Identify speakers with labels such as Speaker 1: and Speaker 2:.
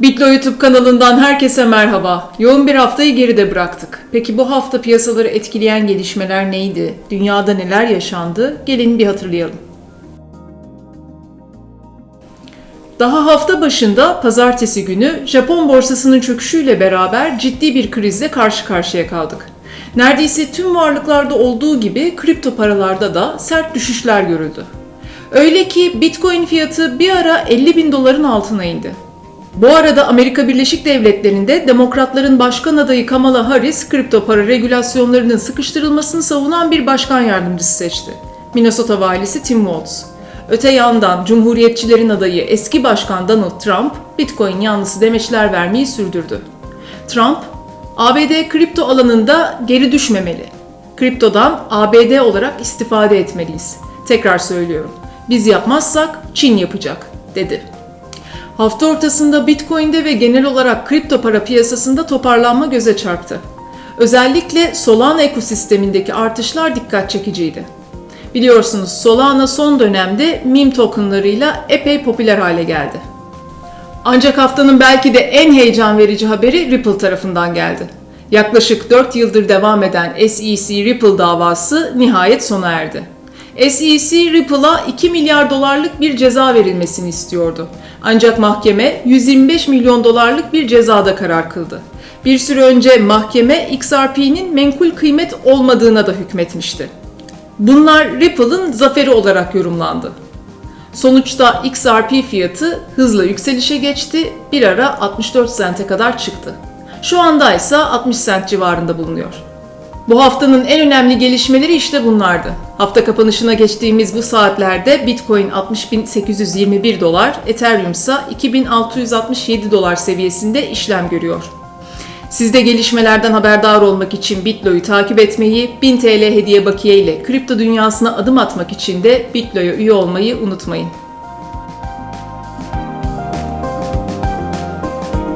Speaker 1: Bitlo YouTube kanalından herkese merhaba. Yoğun bir haftayı geride bıraktık. Peki bu hafta piyasaları etkileyen gelişmeler neydi? Dünyada neler yaşandı? Gelin bir hatırlayalım. Daha hafta başında pazartesi günü Japon borsasının çöküşüyle beraber ciddi bir krizle karşı karşıya kaldık. Neredeyse tüm varlıklarda olduğu gibi kripto paralarda da sert düşüşler görüldü. Öyle ki Bitcoin fiyatı bir ara 50 bin doların altına indi. Bu arada Amerika Birleşik Devletleri'nde Demokratların başkan adayı Kamala Harris kripto para regülasyonlarının sıkıştırılmasını savunan bir başkan yardımcısı seçti. Minnesota valisi Tim Walz. Öte yandan Cumhuriyetçilerin adayı eski başkan Donald Trump Bitcoin yanlısı demeçler vermeyi sürdürdü. Trump, ABD kripto alanında geri düşmemeli. Kriptodan ABD olarak istifade etmeliyiz. Tekrar söylüyorum. Biz yapmazsak Çin yapacak, dedi. Hafta ortasında Bitcoin'de ve genel olarak kripto para piyasasında toparlanma göze çarptı. Özellikle Solana ekosistemindeki artışlar dikkat çekiciydi. Biliyorsunuz Solana son dönemde meme tokenlarıyla epey popüler hale geldi. Ancak haftanın belki de en heyecan verici haberi Ripple tarafından geldi. Yaklaşık 4 yıldır devam eden SEC Ripple davası nihayet sona erdi. SEC Ripple'a 2 milyar dolarlık bir ceza verilmesini istiyordu. Ancak mahkeme 125 milyon dolarlık bir cezada karar kıldı. Bir süre önce mahkeme XRP'nin menkul kıymet olmadığına da hükmetmişti. Bunlar Ripple'ın zaferi olarak yorumlandı. Sonuçta XRP fiyatı hızla yükselişe geçti, bir ara 64 sente kadar çıktı. Şu anda ise 60 sent civarında bulunuyor. Bu haftanın en önemli gelişmeleri işte bunlardı. Hafta kapanışına geçtiğimiz bu saatlerde Bitcoin 60.821 dolar, Ethereum ise 2667 dolar seviyesinde işlem görüyor. Siz de gelişmelerden haberdar olmak için Bitlo'yu takip etmeyi, 1000 TL hediye bakiye ile kripto dünyasına adım atmak için de Bitlo'ya üye olmayı unutmayın.